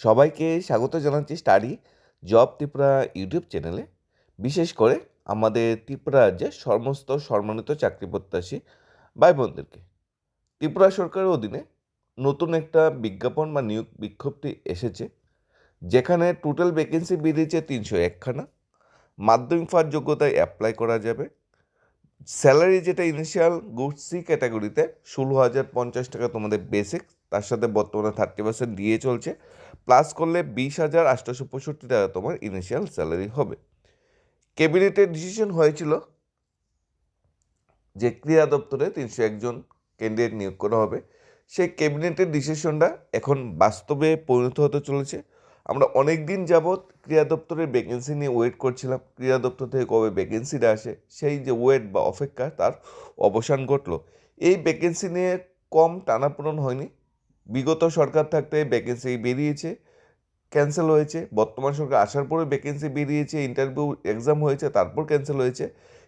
সবাইকে স্বাগত জানাচ্ছি স্টাডি জব ত্রিপুরা ইউটিউব চ্যানেলে। বিশেষ করে আমাদের ত্রিপুরা রাজ্যের সমস্ত সম্মানিত চাকরি প্রত্যাশী ভাই বোনদেরকে ত্রিপুরা সরকারের অধীনে নতুন একটা বিজ্ঞাপন বা নিয়োগ বিক্ষোভটি এসেছে, যেখানে টোটাল ভ্যাকেন্সি বেরিয়েছে তিনশো একখানা। মাধ্যমিক পাস যোগ্যতায় অ্যাপ্লাই করা যাবে। স্যালারি যেটা ইনিশিয়াল গুড সি ক্যাটাগরিতে ষোলো হাজার পঞ্চাশ টাকা তোমাদের বেসিক তার সাথে বর্তমানে থার্টি পার্সেন্ট দিয়ে চলছে। প্লাস করলে বিশ হাজার আটশোশো পঁয়ষট্টি টাকা তোমার ইনিশিয়াল স্যালারি হবে। ক্যাবিনেটের ডিসিশন হয়েছিল যে ক্রীড়া দপ্তরে তিনশো একজন ক্যান্ডিডেট নিয়োগ করা হবে। সেই ক্যাবিনেটের ডিসিশনটা এখন বাস্তবে পরিণত হতে চলেছে। আমরা অনেক দিন যাবৎ ক্রীড়া দপ্তরের ভ্যাকেন্সি নিয়ে ওয়েট করছিলাম। ক্রীড়া দপ্তর থেকে কবে ভ্যাকেন্সিটা আসে, সেই যে ওয়েট বা অপেক্ষা, তার অবসান ঘটলো। এই ভ্যাকেন্সি নিয়ে কম টানাপূরণ হয়নি। বিগত সরকার থাকতে ভ্যাকেন্সি বেরিয়েছে। ক্যান্সেল হয়েছে। বর্তমান সরকার আসার পরে ভ্যাকেন্সি বেরিয়েছে ইন্টারভিউ এক্সাম হয়েছে, তারপর ক্যান্সেল হয়েছে।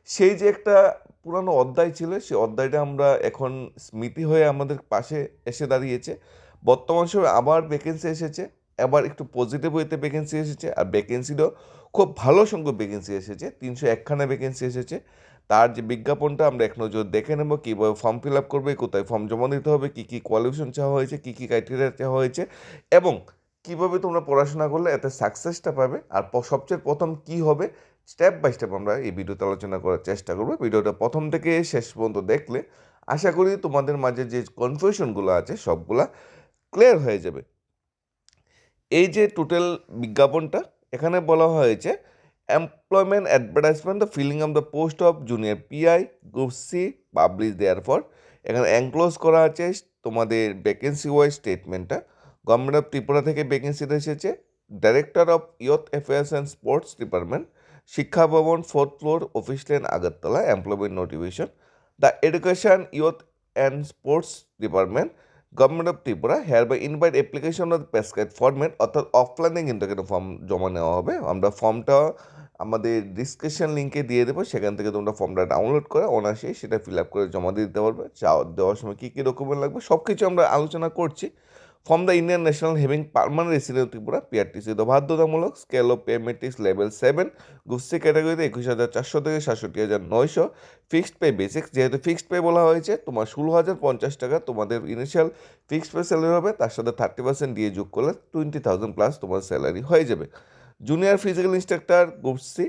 সেই যে একটা পুরানো অধ্যায় ছিল, সেই অধ্যায়টা আমরা এখন স্মৃতি হয়ে আমাদের পাশে এসে দাঁড়িয়েছে। বর্তমান সময়ে আবার ভ্যাকেন্সি এসেছে এবার একটু পজিটিভ ওয়েতে ভ্যাকেন্সি এসেছে, আর ভ্যাকেন্সিরও খুব ভালো সংখ্যক ভ্যাকেন্সি এসেছে, তিনশো একখানা ভ্যাকেন্সি এসেছে। তার যে বিজ্ঞাপনটা আমরা এক নজর দেখে নেব, কীভাবে ফর্ম ফিল আপ করবে, কোথায় ফর্ম জমা দিতে হবে, কী কী কোয়ালিফিকেশন চাওয়া হয়েছে, কী কী ক্রাইটেরিয়া চাওয়া হয়েছে, এবং কীভাবে তোমরা পড়াশোনা করলে এতে সাকসেসটা পাবে? আর সবচেয়ে প্রথম কি হবে? স্টেপ বাই স্টেপ আমরা এই ভিডিওতে আলোচনা করার চেষ্টা করব। ভিডিওটা প্রথম থেকে শেষ পর্যন্ত দেখলে আশা করি তোমাদের মাঝে যে কনফিউশনগুলো আছে, সবগুলা ক্লিয়ার হয়ে যাবে। এই যে টোটাল বিজ্ঞাপনটা, এখানে বলা হয়েছে employment advertisement the filling of the post of junior PI group C publish there for এখানে এনক্লোজ করা আছে তোমাদের ভ্যাকেন্সি ওয়াইজ স্টেটমেন্টটা গভর্নমেন্ট অফ ত্রিপুরা থেকে ভ্যাকেন্সিটা এসেছে director of youth affairs and sports department Shiksha Bhavan fourth floor office lane Agartala employment notification the education youth and sports department government of Tripura hereby invite application of prescribe format অর্থাৎ অফলাইনে কিন্তু এখানে form জমা নেওয়া হবে। আমরা ফর্মটা আমাদের ডিসক্রিপশন লিঙ্কে দিয়ে দেবো, সেখান থেকে তোমরা ফর্মটা ডাউনলোড করে অনায়াসেই সেটা ফিল আপ করে জমা দিয়ে দিতে পারবে। চাওয়া দেওয়ার সময় কী কী ডকুমেন্ট লাগবে সব কিছু আমরা আলোচনা করছি। From the Indian national having permanent resident Tripura PRTC বাধ্যতামূলক scale of payments level seven গুস্তি ক্যাটাগরিতে একুশ হাজার চারশো থেকে সাতষট্টি হাজার নয়শো। ফিক্সড পে বেসিক্স যেহেতু ফিক্সড পে বলা হয়েছে, তোমার ষোলো হাজার পঞ্চাশ টাকা তোমাদের ইনিশিয়াল ফিক্সড পে স্যালারি হবে, তার সাথে থার্টি পার্সেন্ট দিয়ে যোগ করলে টোয়েন্টি থাউজেন্ড প্লাস তোমার স্যালারি হয়ে যাবে। জুনিয়র ফিজিক্যাল ইনস্ট্রাক্টর গুপসি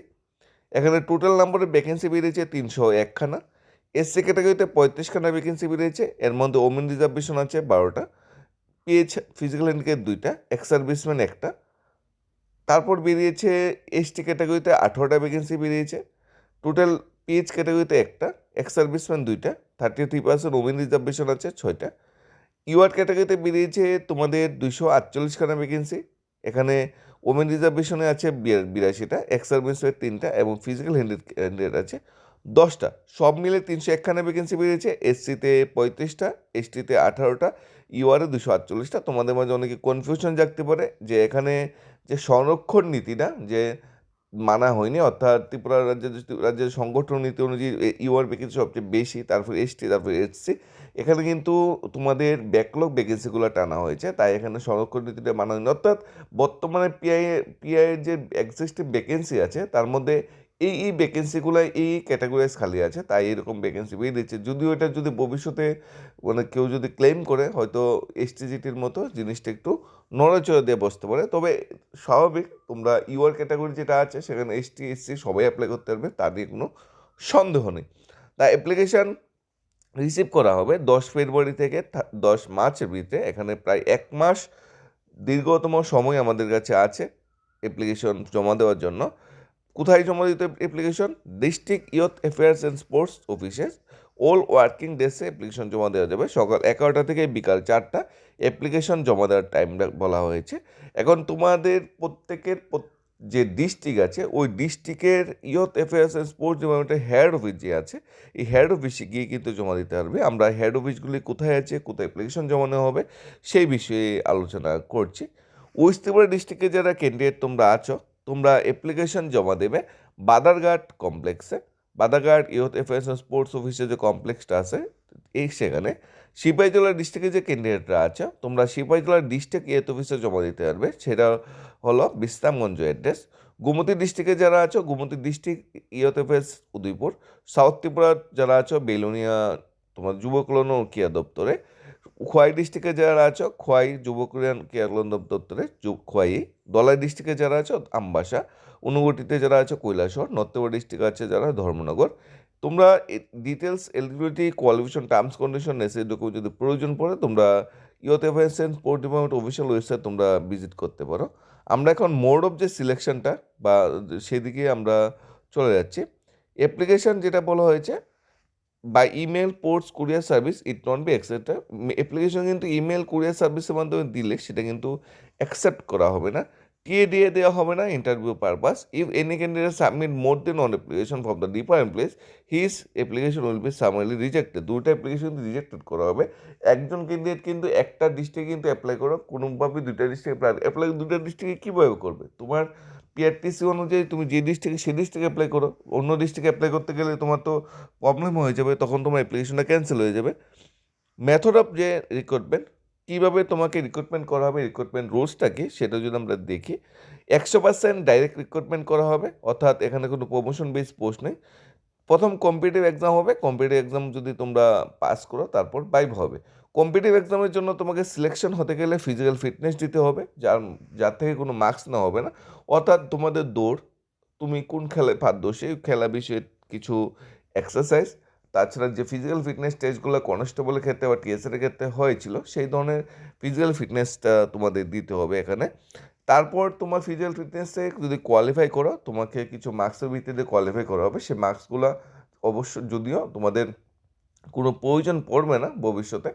এখানে টোটাল নম্বরের ভ্যাকেন্সি বেরিয়েছে তিনশো একখানা। এসসি ক্যাটাগরিতে পঁয়ত্রিশখানা ভ্যাকেন্সি বেরিয়েছে, এর মধ্যে ওমেন রিজার্ভেশন আছে বারোটা। পিএইচ ফিজিক্যাল হ্যান্ডিক্যাপ দুইটা এক্স সার্ভিসম্যান একটা। তারপর বেরিয়েছে এসটি ক্যাটাগরিতে আঠারোটা ভ্যাকেন্সি বেরিয়েছে। টোটাল পিএইচ ক্যাটাগরিতে একটা এক্স সার্ভিসম্যান দুইটা thirty three percent women reservation আছে, ছয়টা। ইউআর ক্যাটাগরিতে বেরিয়েছে তোমাদের দুশো আটচল্লিশখানা ভ্যাকেন্সি এখানে ওমেন রিজার্ভেশনে আছে বিরাশিটা এক্স সার্ভিসের তিনটা এবং ফিজিক্যাল হ্যান্ডেড আছে দশটা। সব মিলে তিনশো একখানা ভ্যাকেন্সি বেরিয়েছে। এসসিতে পঁয়ত্রিশটা এসটিতে আঠারোটা ইউআরে দুশো আটচল্লিশটা। তোমাদের মাঝে অনেকে কনফিউশন জাগতে পারে যে এখানে যে সংরক্ষণ নীতিটা, যে মানা হয়নি, অর্থাৎ ত্রিপুরা রাজ্যের রাজ্যের সংগঠন নীতি অনুযায়ী ইউআর ভ্যাকেন্সি সবচেয়ে বেশি, তারপর এসটি তারপর এসসি এখানে কিন্তু তোমাদের ব্যাকলগ ভ্যাকেন্সিগুলো টানা হয়েছে, তাই এখানে সংরক্ষণ নীতিটা মানা হয়নি। অর্থাৎ বর্তমানে পিআই পিআইয়ের যে এক্সিস্টিং ভ্যাকেন্সি আছে, তার মধ্যে এই এই ভ্যাকেন্সিগুলো এই ক্যাটাগরাইজ খালি আছে, তাই এরকম ভ্যাকেন্সি বেরিয়ে দিচ্ছে। যদিও এটা যদি ভবিষ্যতে মানে কেউ যদি ক্লেম করে, হয়তো এসটিজিটির মতো জিনিসটা একটু নড়াচড়া দিয়ে বসতে পারে। তবে স্বাভাবিক তোমরা ইউআর ক্যাটাগরি যেটা আছে, সেখানে এসটি এসসি সবাই অ্যাপ্লাই করতে পারবে, তা নিয়ে কোনো সন্দেহ নেই। তা অ্যাপ্লিকেশান রিসিভ করা হবে দশ ফেব্রুয়ারি থেকে দশ মার্চের ভিতরে। এখানে প্রায় এক মাস দীর্ঘতম সময় আমাদের কাছে আছে অ্যাপ্লিকেশন জমা দেওয়ার জন্য। কোথায় জমা দিতে application district youth affairs and sports offices all working days application জমা দেওয়া যাবে। সকাল এগারোটা থেকে বিকাল চারটা অ্যাপ্লিকেশন জমা দেওয়ার টাইমটা বলা হয়েছে। এখন তোমাদের প্রত্যেকের যে ডিস্ট্রিক্ট আছে, ওই ডিস্ট্রিক্টের ইয়থ অ্যাফেয়ার্স অ্যান্ড স্পোর্টস ডিপার্টমেন্টের হেড অফিস যে আছে, এই হেড অফিসে গিয়ে কিন্তু জমা দিতে পারবে। আমরা হেড অফিসগুলি কোথায় আছে, কোথায় অ্যাপ্লিকেশন জমা নেওয়া হবে, সেই বিষয়ে আলোচনা করছি। ওয়েস্ট ত্রিপুরা ডিস্ট্রিক্টে যারা ক্যান্ডিডেট তোমরা আছো তোমরা অ্যাপ্লিকেশন জমা দেবে। বাদারঘাট কমপ্লেক্সে বাদারঘাট ইয়থ অ্যাফেয়ার্স স্পোর্টস অফিসের যে কমপ্লেক্সটা আছে, এই সেখানে। সিপাহীজলা ডিস্ট্রিক্টে যে ক্যান্ডিডেটরা আছে, তোমরা সিপাহীজলা ডিস্ট্রিক্ট ইয়েত অফিসে জমা দিতে পারবে। সেটা হলো বিশ্রামগঞ্জ অ্যাড্রেস গোমতী ডিস্ট্রিক্টে যারা আছো, Gomati district youth office Udaipur. South Tripura যারা আছো, বেলুনিয়া তোমার যুব কল্যাণ ও ক্রিয়া দপ্তরে। খোয়াই ডিস্ট্রিক্টে যারা আছো, খোয়াই যুব কল্যাণ ক্রিয়া দপ্তরে খোয়াই, দলাই ডিস্ট্রিক্টে যারা আছো, আমবাসা, অনুগটিতে যারা আছো, কৈলাসহর নর্থ ডিস্ট্রিক্ট আছে যারা, ধর্মনগর, তোমরা details eligibility qualification terms condition necessary document যদি প্রয়োজন পড়ে, তোমরা FIS and sport department official website তোমরা ভিজিট করতে পারো। আমরা এখন মোড অফ যে সিলেকশনটা বা, সেদিকে আমরা চলে যাচ্ছি। অ্যাপ্লিকেশন যেটা বলা হয়েছে by email ports courier service it not be accepted application কিন্তু ইমেল কুরিয়ার সার্ভিসের মাধ্যমে দিলে সেটা কিন্তু অ্যাকসেপ্ট করা হবে না। টিএ দিয়ে দেওয়া হবে না interview purpose if any candidate submit more then on application from the department place his application will be summarily rejected দুটো অ্যাপ্লিকেশন রিজেক্টেড করা হবে। একজন ক্যান্ডিডেট কিন্তু একটা ডিস্ট্রিক্টে কিন্তু অ্যাপ্লাই করো কোনোভাবে দুইটা ডিস্ট্রিক্টে অ্যাপ্লাই অ্যাপ্লাই দুটো ডিস্ট্রিক্টে কীভাবে করবে? তোমার পিআরটিসি অনুযায়ী তুমি যে ডিস্ট্রিক্টে সেই ডিস্ট্রিক্টে অ্যাপ্লাই করো, অন্য ডিস্ট্রিক্টে অ্যাপ্লাই করতে গেলে তোমার তো প্রবলেম হয়ে যাবে, তখন তোমার অ্যাপ্লিকেশনটা ক্যান্সেল হয়ে যাবে। মেথড অফ যে রিক্রুটমেন্ট কীভাবে তোমাকে রিক্রুটমেন্ট করা হবে রিক্রুটমেন্ট রুলসটা সেটা যদি আমরা দেখি, একশো পার্সেন্ট ডাইরেক্ট রিক্রুটমেন্ট করা হবে, অর্থাৎ এখানে কোনো প্রমোশন বেস পোস্ট নেই। প্রথম কম্পিটিভ এক্সাম হবে কম্পিটিভ এক্সাম যদি তোমরা পাস করো, তারপর বাইভ হবে। কম্পিটিভ এক্সামের জন্য তোমাকে সিলেকশন হতে গেলে ফিজিক্যাল ফিটনেস দিতে হবে, যার যার থেকে কোনো মার্কস না হবে না। অর্থাৎ তোমাদের দৌড়, তুমি কোন খেলায় পারদো সেই খেলা বিষয়ে কিছু এক্সারসাইজ তাছাড়া যে ফিজিক্যাল ফিটনেস টেস্টগুলো কনস্টেবলের ক্ষেত্রে বা টিএসএর ক্ষেত্রে হয়েছিল, সেই ধরনের ফিজিক্যাল ফিটনেসটা তোমাদের দিতে হবে এখানে। তারপর তোমার ফিজিক্যাল ফিটনেসে যদি কোয়ালিফাই করো, তোমাকে কিছু মার্কসের ভিত্তিতে কোয়ালিফাই করা হবে। সেই মার্কসগুলো অবশ্য যদিও তোমাদের কোনো প্রয়োজন পড়বে না ভবিষ্যতে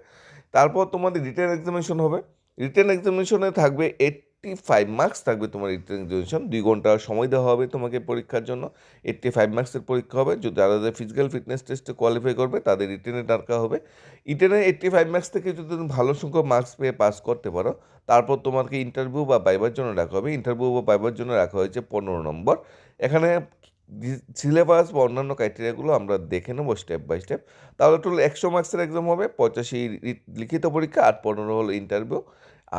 তারপর তোমাদের রিটার্ন এক্সামিনেশন হবে। রিটার্ন এক্সামিনেশনে থাকবে এইট্টি ফাইভ মার্কস থাকবে তোমার রিটার্ন এক্সামিনেশন দুই ঘণ্টা সময় দেওয়া হবে তোমাকে পরীক্ষার জন্য। এইট্টি ফাইভ মার্কসের পরীক্ষা হবে। যারা যারা ফিজিক্যাল ফিটনেস টেস্টে কোয়ালিফাই করবে, তাদের রিটেনে ডাকা হবে। রিটেনে এইট্টি ফাইভ মার্কস থেকে যদি তুমি ভালো সংখ্যক মার্কস পেয়ে পাস করতে পারো, তারপর তোমাকে ইন্টারভিউ বা বাইবার জন্য রাখা হবে। ইন্টারভিউ বা বাইবার জন্য রাখা হয়েছে পনেরো নম্বর। এখানে সিলেবাস বা অন্যান্য ক্রাইটেরিয়াগুলো আমরা দেখে নেব স্টেপ বাই স্টেপ তাহলে টোটাল একশো মার্কসের এক্সাম হবে, পঁচাশি লিখিত পরীক্ষা আর পনেরো হলো ইন্টারভিউ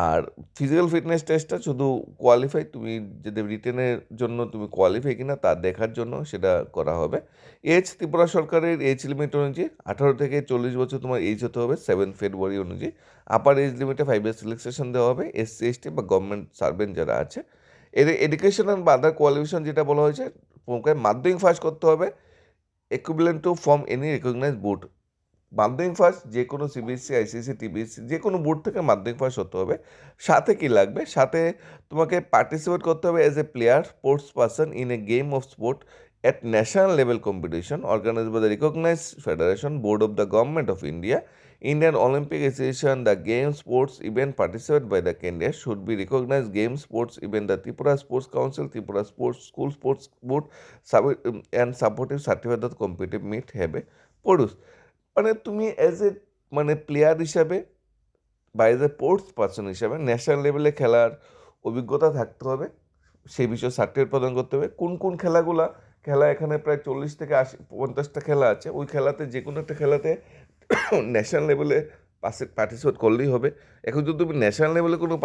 আর ফিজিক্যাল ফিটনেস টেস্টটা শুধু কোয়ালিফাই তুমি যদি রিটেনের জন্য তুমি কোয়ালিফাই কিনা তা দেখার জন্য সেটা করা হবে। এজ ত্রিপুরা সরকারের এজ লিমিট অনুযায়ী আঠারো থেকে চল্লিশ বছর তোমার এজ হতে হবে সেভেন ফেব্রুয়ারি অনুযায়ী। আপার এজ লিমিটে ফাইভ ইয়ার্স রিল্যাক্সেশন দেওয়া হবে এসসি এসটি বা গভর্নমেন্ট সার্ভেন্ট যারা আছে। এর এডুকেশন অ্যান্ড বা আদার কোয়ালিফিকেশন যেটা বলা হয়েছে তোমাকে মাধ্যমিক ফার্স্ট করতে হবে, equivalent to form any recognise board মাধ্যমিক ফার্স্ট যে কোনো সিবিএসসি আইসিএসসি টিবিএসসি যে কোনো বোর্ড থেকে মাধ্যমিক ফার্স্ট হতে হবে। সাথে কি লাগবে? সাথে তোমাকে পার্টিসিপেট করতে হবে as a player sports person in a game of sport at national level competition organise by the recognized federation board of the government of india indian olympic association the game sports event participated by the candidate should be recognized game sports event the tripura sports council tripura sports school sports board um, and supportive certificate that competitive meet have produce মানে তুমি as a মানে player হিসাবে বা as a sports person হিসাবে national লেভেলে খেলার অভিজ্ঞতা থাকতে হবে সেই বিষয়ে সার্টিফিকেট প্রদান করতে হবে কোন কোন খেলাগুলা খেলা এখানে প্রায় চল্লিশ থেকে আশি পঞ্চাশটা খেলা আছে ওই খেলাতে যে কোনো একটা খেলাতে ন্যাশনাল লেভেলে পার্টিসিপেট করলেই হবে। এখন যদি তুমি ন্যাশনাল লেভেলে কোনো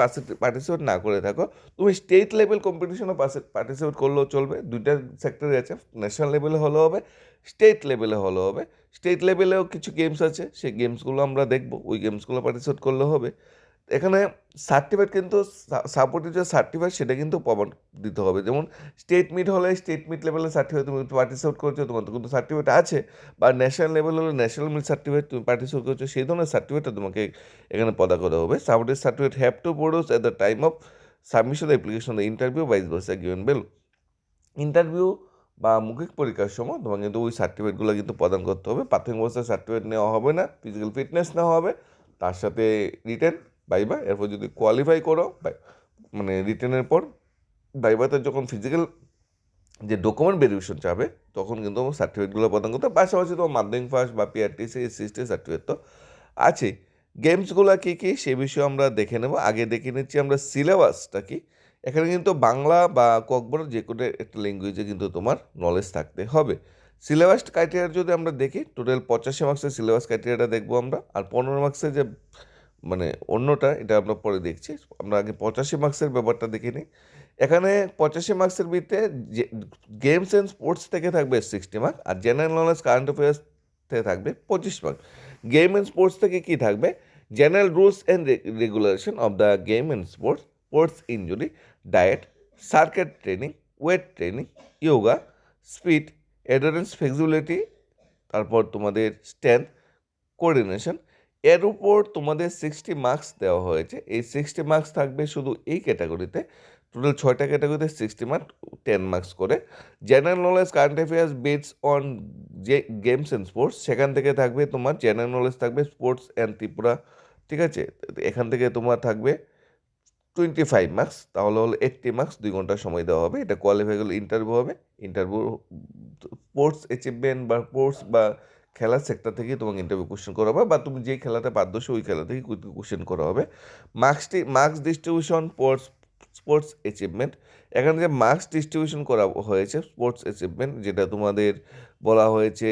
পার্টিসিপেট না করে থাকো, তুমি স্টেট লেভেল কম্পিটিশনও পার্টিসিপেট করলেও চলবে। দুইটা সেক্টরে আছে। ন্যাশনাল লেভেলে হলেও হবে স্টেট লেভেলে হলেও হবে। স্টেট লেভেলেও কিছু গেমস আছে। সেই গেমসগুলো আমরা দেখব। ওই গেমসগুলো পার্টিসিপেট করলে হবে। এখানে সার্টিফিকেট কিন্তু সাপোর্টিভ যে সার্টিফিকেট সেটা কিন্তু প্রমাণ দিতে হবে। যেমন স্টেট মিট হলে স্টেট মিট লেভেলের সার্টিফিকেট তুমি পার্টিসিপেট করছ, তোমার কিন্তু সার্টিফিকেট আছে, বা ন্যাশনাল লেভেল হলে ন্যাশনাল মিট সার্টিফিকেট তুমি পার্টিসিপেট করছ, সেই ধরনের সার্টিফিকেটটা তোমাকে এখানে পদা করা হবে। Supportive certificate have to produce at the time of submission application interview vice versa given below interview বা মৌখিক পরীক্ষার সময় তোমাকে কিন্তু ওই সার্টিফিকেটগুলো কিন্তু প্রদান করতে হবে। প্রাথমিক অবস্থায় সার্টিফিকেট নেওয়া হবে না ফিজিক্যাল ফিটনেস নেওয়া হবে, তার সাথে রিটেন বাইবা এরপর যদি কোয়ালিফাই করো মানে রিটেনের পর বাইবাতে যখন ফিজিক্যাল যে ডকুমেন্ট ভেরিফিকেশন চাবে, তখন কিন্তু সার্টিফিকেটগুলো প্রদান করতে পাশাপাশি তোমার মাধ্যমিক ফার্স্ট বা পিআরটিসি এসসিএসটি সার্টিফিকেট তো আছে গেমসগুলো কী কী, সে বিষয়ে আমরা দেখে নেব। আগে দেখে নিচ্ছি আমরা সিলেবাসটা কি। এখানে কিন্তু বাংলা বা ককবর যে কোনো একটা ল্যাঙ্গুয়েজে কিন্তু তোমার নলেজ থাকতে হবে। সিলেবাস ক্রাইটেরিয়া যদি আমরা দেখি টোটাল পঁচাশি মার্কসের সিলেবাস ক্রাইটেরিয়াটা দেখব আমরা। আর পনেরো মার্কসের যে মানে অন্যটা, এটা আমরা পরে দেখছি। আমরা আগে পঁচাশি মার্কসের ব্যাপারটা দেখে নিই। এখানে পঁচাশি মার্কসের ভিতরে যে গেমস অ্যান্ড স্পোর্টস থেকে থাকবে সিক্সটি মার্ক আর জেনারেল নলেজ কারেন্ট অ্যাফেয়ার্স থেকে থাকবে পঁচিশ মার্ক গেম অ্যান্ড স্পোর্টস থেকে কী থাকবে? General rules and regulation of the game and sports sports injury diet circuit training weight training yoga speed endurance flexibility তারপর তোমাদের স্ট্রেংথ কোঅর্ডিনেশন এর উপর তোমাদের সিক্সটি মার্কস দেওয়া হয়েছে। এই সিক্সটি মার্কস থাকবে শুধু এই ক্যাটাগরিতে টোটাল ছয়টা ক্যাটাগরিতে সিক্সটি মার্ক টেন মার্কস করে। General knowledge current affairs bets on যে গেমস অ্যান্ড স্পোর্টস সেখান থেকে থাকবে তোমার জেনারেল নলেজ থাকবে স্পোর্টস অ্যান্ড ত্রিপুরা, ঠিক আছে? এখান থেকে তোমার থাকবে টোয়েন্টি ফাইভ মার্কস তাহলে হলো এইট্টি মার্কস দুই ঘণ্টা সময় দেওয়া হবে। এটা কোয়ালিফাই করলে ইন্টারভিউ হবে। ইন্টারভিউ স্পোর্টস অ্যাচিভমেন্ট বা স্পোর্টস বা খেলার সেক্টর থেকেই তোমাকে ইন্টারভিউ কোশ্চেন করা হবে বা তুমি যেই খেলাতে পারদর্শী ওই খেলা থেকে কোশ্চেন করা হবে। মার্কসটি marks distribution sports sports achievement এখানে যে মার্কস ডিস্ট্রিবিউশন করা হয়েছে স্পোর্টস অ্যাচিভমেন্ট যেটা তোমাদের বলা হয়েছে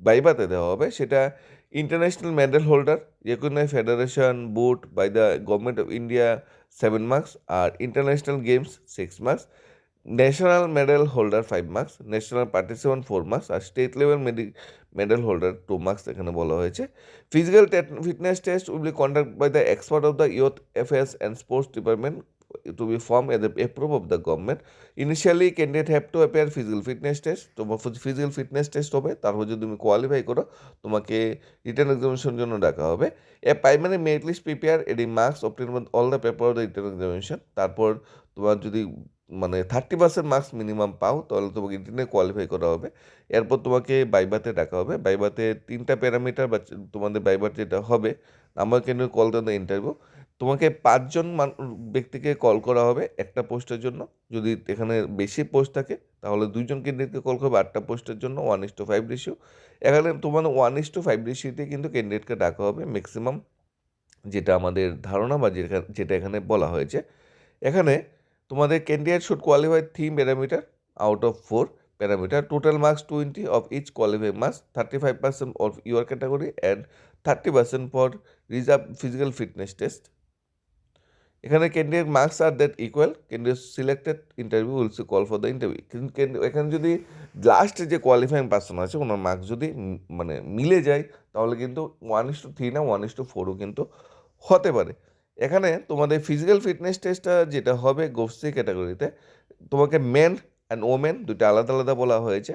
বাইবাতে দেওয়া হবে, সেটা international medal holder recognise federation board by the government of India seven marks R international games six marks national medal holder five marks national participant four marks R state level মেডি medal holder two marks এখানে বলা হয়েছে physical fitness test will be conduct by the expert of the youth affairs and sports department to be formed at the approve of the government. Initially, candidate have to appear physical fitness test. তোমার physical fitness test হবে তারপর যদি তুমি qualify করো তোমাকে return examination জন্য ডাকা হবে a primary merit list prepare eddy marks obtain all the paper of the written examination তারপর তোমার যদি মানে থার্টি পার্সেন্ট মার্কস মিনিমাম পাও, তাহলে তোমাকে রিটার্নে কোয়ালিফাই করা হবে। এরপর তোমাকে বাইবাতে ডাকা হবে। বাইবাতে তিনটা প্যারামিটার বা তোমাদের বাইবার যেটা হবে আমার কেন কল দেন ইন্টারভিউ তোমাকে পাঁচজন ব্যক্তিকে কল করা হবে একটা পোস্টের জন্য। যদি এখানে বেশি পোস্ট থাকে, তাহলে দুইজন ক্যান্ডিডেটকে কল করবে, আটটা পোস্টের জন্য one is two five ratio এখানে তোমার ওয়ান ইস টু ফাইভ রেশিওতে কিন্তু ক্যান্ডিডেটকে ডাকা হবে ম্যাক্সিমাম যেটা আমাদের ধারণা বা যেটা এখানে বলা হয়েছে। এখানে তোমাদের candidate should qualify three parameter out of four parameter total marks twenty of each qualify marks thirty five percent of your category and thirty percent for reserve physical fitness test এখানে candidate marks are that equal candidate selected interview will see call for the interview কিন্তু এখানে যদি last যে qualifying person আছে, ওনার marks যদি মানে মিলে যায়, তাহলে কিন্তু ওয়ান ইস টু থ্রি না ওয়ান ইস টু ফোরও কিন্তু হতে পারে। এখানে তোমাদের ফিজিক্যাল ফিটনেস টেস্টটা যেটা হবে গোষ্ঠী ক্যাটাগরিতে তোমাকে মেন অ্যান্ড ওমেন দুটো আলাদা আলাদা বলা হয়েছে।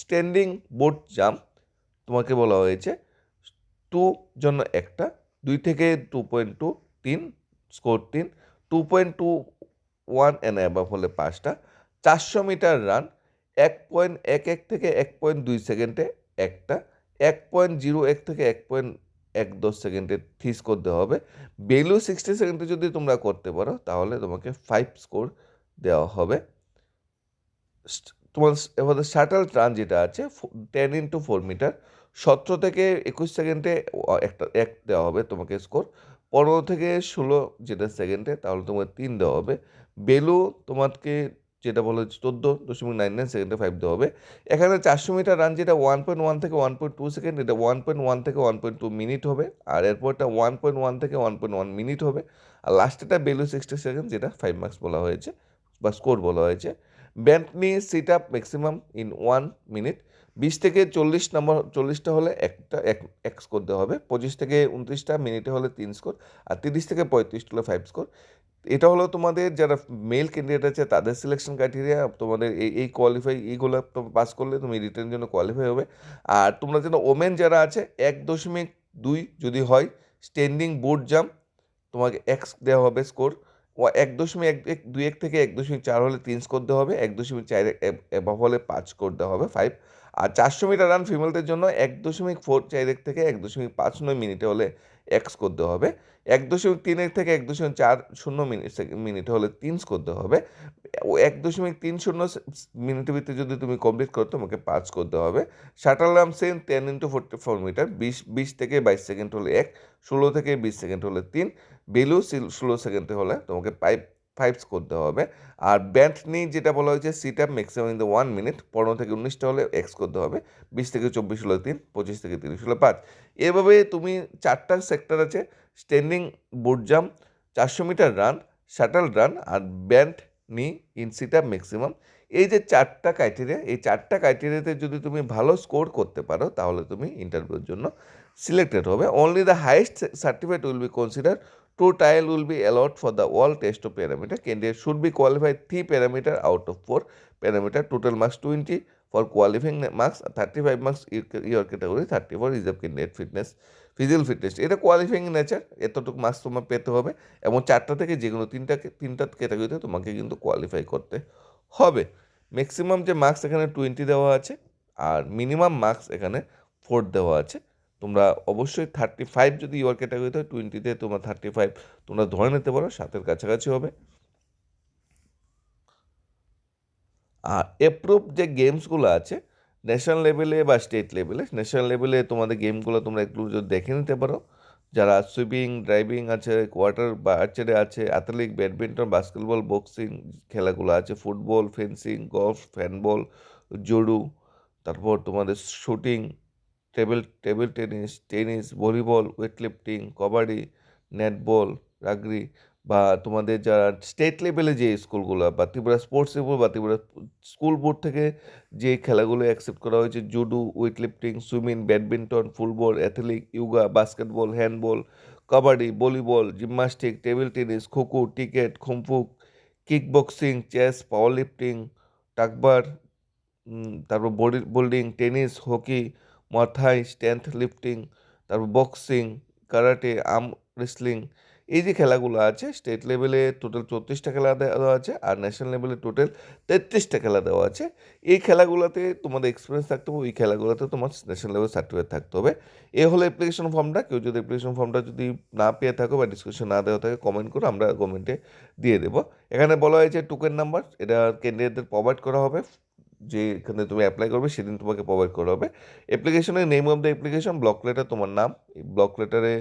স্ট্যান্ডিং বোর্ড জাম্প তোমাকে বলা হয়েছে। টু জন্য একটা, দুই থেকে টু পয়েন্ট টু তিন স্কোর তিন two point two one and above হলে পাঁচটা। চারশো মিটার রান এক পয়েন্ট এক এক থেকে এক পয়েন্ট দুই সেকেন্ডে একটা, এক পয়েন্ট জিরো এক থেকে এক পয়েন্ট এক দশ সেকেন্ডে থ্রি স্কোর দেওয়া হবে। বেলু সিক্সটি সেকেন্ডে যদি তোমরা করতে পারো, তাহলে তোমাকে ফাইভ স্কোর দেওয়া হবে। তোমার এবার শাটল ট্রান যেটা আছে টেন ইন্টু ফোর মিটার সতেরো থেকে একুশ সেকেন্ডে একটা, এক দেওয়া হবে তোমাকে স্কোর পনেরো থেকে ষোলো যেটা সেকেন্ডে, তাহলে তোমার তিন দেওয়া হবে। বেলু তোমাকে যেটা বলা হচ্ছে চোদ্দ দশমিক নাইন নাইন সেকেন্ডে ফাইভ দেওয়া হবে। এখানে চারশো মিটার রান যেটা ওয়ান পয়েন্ট ওয়ান থেকে ওয়ান পয়েন্ট টু সেকেন্ড এটা ওয়ান পয়েন্ট ওয়ান থেকে ওয়ান পয়েন্ট টু মিনিট হবে। আর এরপরটা ওয়ান পয়েন্ট ওয়ান থেকে ওয়ান পয়েন্ট ওয়ান মিনিট হবে। আর লাস্টেটা বেলু সিক্সটি সেকেন্ড যেটা ফাইভ মার্কস বলা হয়েছে, বা স্কোর বলা হয়েছে। Bent knee sit up maximum in one minute বিশ থেকে চল্লিশ নম্বর চল্লিশটা হলে একটা, এক এক স্কোর দেওয়া হবে। পঁচিশ থেকে উনত্রিশটা মিনিটে হলে তিন স্কোর আর তিরিশ থেকে পঁয়ত্রিশটা হলে ফাইভ স্কোর এটা হলো তোমাদের যারা মেল ক্যান্ডিডেট আছে, তাদের সিলেকশন ক্রাইটেরিয়া তোমাদের এই এই কোয়ালিফাই এইগুলো পাস করলে তুমি রিটার্নের জন্য কোয়ালিফাই হবে। আর তোমরা যেন ওমেন যারা আছে, এক দশমিক দুই যদি হয় স্ট্যান্ডিং বোর্ড জাম্প তোমাকে এক্স দেওয়া হবে স্কোর ও এক দশমিক এক এক, দুই এক থেকে এক দশমিক চার হলে তিন স্কোর দেওয়া হবে, এক দশমিক চার এভাব হলে পাঁচ স্কোর দেওয়া হবে ফাইভ আর চারশো মিটার রান ফিমেলদের জন্য এক দশমিক ফোর চার এক থেকে এক দশমিক পাঁচ নয় মিনিটে হলে এক করতে হবে। এক দশমিক তিন এক থেকে এক দশমিক চার শূন্য মিনিট মিনিট হলে তিন করতে হবে। ও এক দশমিক তিন শূন্য মিনিটের ভিতরে যদি তুমি কমপ্লিট করো তোমাকে পাঁচ করতে হবে। Shuttle run Sen ten into forty four meter বিশ বিশ থেকে বাইশ সেকেন্ড হলে এক, ষোলো থেকে বিশ সেকেন্ড হলে তিন বেলু ষোলো সেকেন্ডে হলে তোমাকে পাইপ ফাইভ করতে হবে। আর ব্যান্ড নিয়ে যেটা বলা হয়েছে sit up maximum in the one minute পনেরো থেকে উনিশটা হলে এক্স করতে হবে, বিশ থেকে চব্বিশ হলে তিন, পঁচিশ থেকে তিরিশ হলে পাঁচ। এভাবে তুমি চারটা সেক্টর আছে স্ট্যান্ডিং বুট জাম্প চারশো metre run shuttle run R bent knee in sit up maximum এই যে চারটা ক্রাইটেরিয়া এই চারটা ক্রাইটেরিয়াতে যদি তুমি ভালো স্কোর করতে পারো, তাহলে তুমি ইন্টারভিউর জন্য সিলেক্টেড হবে। Only the highest certificate will be consider tile will be allowed for the all test of parameter candidate should be qualified three parameter out of four parameter total marks twenty for qualifying marks thirty five marks your category thirty four reserve candidate fitness physical fitness এটা qualifying nature এতটুকু marks তোমার পেতে হবে। এবং চারটা থেকে যে কোনো তিনটা তিনটা ক্যাটাগরিতে তোমাকে কিন্তু কোয়ালিফাই করতে হবে। ম্যাক্সিমাম যে মার্কস এখানে টোয়েন্টি দেওয়া আছে, আর মিনিমাম মার্কস এখানে ফোর দেওয়া আছে। তোমরা অবশ্যই থার্টি ফাইভ যদি ইউর ক্যাটাগরিতে হয় টোয়েন্টিতে তোমরা থার্টি ফাইভ তোমরা ধরে নিতে পারো, সাতের কাছাকাছি হবে। আর এপ্রুভ যে গেমসগুলো আছে ন্যাশনাল লেভেলে বা স্টেট লেভেলে ন্যাশনাল লেভেলে তোমাদের গেমগুলো তোমরা একটু যদি দেখে নিতে পারো, যারা সুইমিং ড্রাইভিং আছে কোয়ার্টার বা আর্চারি আছে অ্যাথলেটিক ব্যাডমিন্টন বাস্কেটবল বক্সিং খেলাগুলো আছে football fencing golf handball judo তারপর তোমাদের shooting table table tennis tennis, volleyball weightlifting kabaddi netball rugby বা তোমাদের যারা স্টেট লেভেলে যে স্কুলগুলো বা ত্রিপুরা স্পোর্টস লেভেল বা ত্রিপুরা স্কুল বোর্ড থেকে যে খেলাগুলো অ্যাকসেপ্ট করা হয়েছে judo weightlifting swimming badminton football athletic yoga basketball handball kabaddi volleyball gymnastic table tennis kho kho cricket খুমফুক kick boxing chess power lifting টাকবার তারপর বডি বোল্ডিং টেনিস হকি মাথাই strength lifting তারপর boxing karate arm wrestling এই যে খেলাগুলো আছে state লেভেলে total চৌত্রিশটা খেলা দেওয়া আছে আর ন্যাশনাল লেভেলে টোটাল তেত্রিশটা খেলা দেওয়া আছে। এই খেলাগুলোতে তোমাদের এক্সপিরিয়েন্স থাকতে হবে, ওই খেলাগুলোতে তোমার ন্যাশনাল লেভেল সার্টিফিকেট থাকতে হবে। এ হলো অ্যাপ্লিকেশন ফর্মটা কেউ যদি অ্যাপ্লিকেশন ফর্মটা যদি না পেয়ে থাকো বা ডিসক্রিপশন না দেওয়া থাকে কমেন্ট করে আমরা গভর্নমেন্টে দিয়ে দেবো। এখানে বলা হয়েছে টোকেন নাম্বার এটা ক্যান্ডিডেটদের প্রোভাইড করা হবে। যে এখানে তুমি অ্যাপ্লাই করবে, সেদিন তোমাকে প্রোভাইড করা হবে। অ্যাপ্লিকেশনের name of the application block letter তোমার নাম। ব্লক লেটারে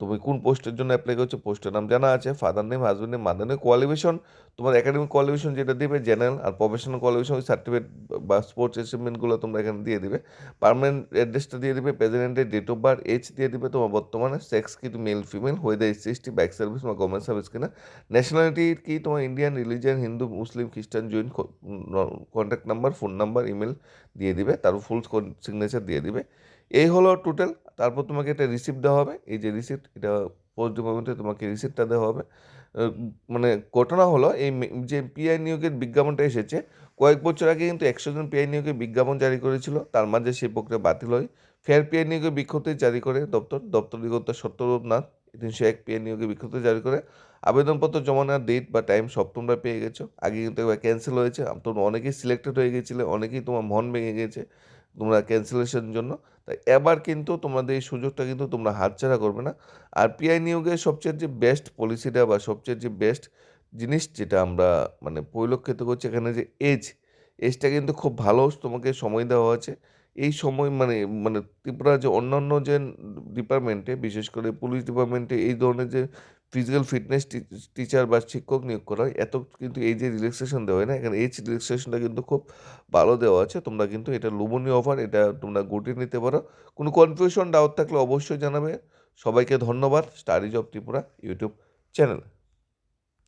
তুমি কোন পোস্টের জন্য অ্যাপ্লাই করছ? পোস্টের নাম জানা আছে father name husband name mother name qualification তোমার একাডেমিক কোয়ালিফিকেশন যেটা দিবে জেনারেল আর প্রফেশনাল কোয়ালিফিকেশন ওই সার্টিফিকেট বা স্পোর্টস অ্যাচিভমেন্টগুলো তোমরা এখানে দিয়ে দিবে। পারমানেন্ট অ্যাড্রেসটা দিয়ে দিবে প্রেসিডেন্টের ডেট অফ বার্থ এজ দিয়ে দিবে তোমার বর্তমানে সেক্স কি মেল ফিমেল হয়ে দেয় এসসি এসটি ব্যাক সার্ভিস বা গভর্নমেন্ট সার্ভিস কিনা। ন্যাশনালিটি কি, তোমার Indian religion Hindu Muslim Christian Jain contact number phone number email দিয়ে দিবে, তারপর ফুল সিগনেচার দিয়ে দিবে। এই হলো টোটাল তারপর তোমাকে একটা রিসিপ্ট দেওয়া হবে। এই যে রিসিপ্ট এটা পোস্ট ডিপার্টমেন্টে তোমাকে রিসিপ্টটা দেওয়া হবে। মানে ঘটনা হলো, এই যে পিআই নিয়োগের বিজ্ঞাপনটা এসেছে, কয়েক বছর আগে কিন্তু একশো জন পিআই নিয়োগের বিজ্ঞাপন জারি করেছিল। তার মাঝে সেই প্রক্রিয়া বাতিল হয়। ফের পিআই নিয়োগের বিজ্ঞপ্তি জারি করে দপ্তর। দপ্তর দিগত সত্যরূপনাথ তিনশো এক পিআই নিয়োগের বিজ্ঞপ্তি জারি করে। আবেদনপত্র জমা নেওয়ার ডেট বা টাইম সব তোমরা পেয়ে গেছো। আগে কিন্তু একবার ক্যান্সেল হয়েছে। তোমরা অনেকেই সিলেক্টেড হয়ে গেছিলে, অনেকেই তোমার মন ভেঙে গেছে। তোমরা ক্যান্সেলেশনের জন্য। তাই এবার কিন্তু তোমাদের এই সুযোগটা কিন্তু তোমরা হাতছাড়া করবে না। আর পিআই নিয়োগের সবচেয়ে যে বেস্ট পলিসিটা বা সবচেয়ে যে বেস্ট জিনিস যেটা আমরা মানে পরিলক্ষিত করছি এখানে যে এজ এজটা কিন্তু খুব ভালো তোমাকে সময় দেওয়া আছে এই সময় মানে মানে ত্রিপুরা যে অন্যান্য যে ডিপার্টমেন্টে বিশেষ করে পুলিশ ডিপার্টমেন্টে এই ধরনের যে ফিজিক্যাল ফিটনেস টিচার বা শিক্ষক নিয়োগ করা হয়, এত কিন্তু এই যে রিল্যাক্সেশন দেওয়া হয় না, এখানে এই রিল্যাক্সেশনটা কিন্তু খুব ভালো দেওয়া আছে, তোমরা কিন্তু এটা লোভনীয় অফার এটা তোমরা গুটিয়ে নিতে পারো। কোনো কনফিউশন ডাউট থাকলে অবশ্যই জানাবে। সবাইকে ধন্যবাদ studies job Tripura YouTube channel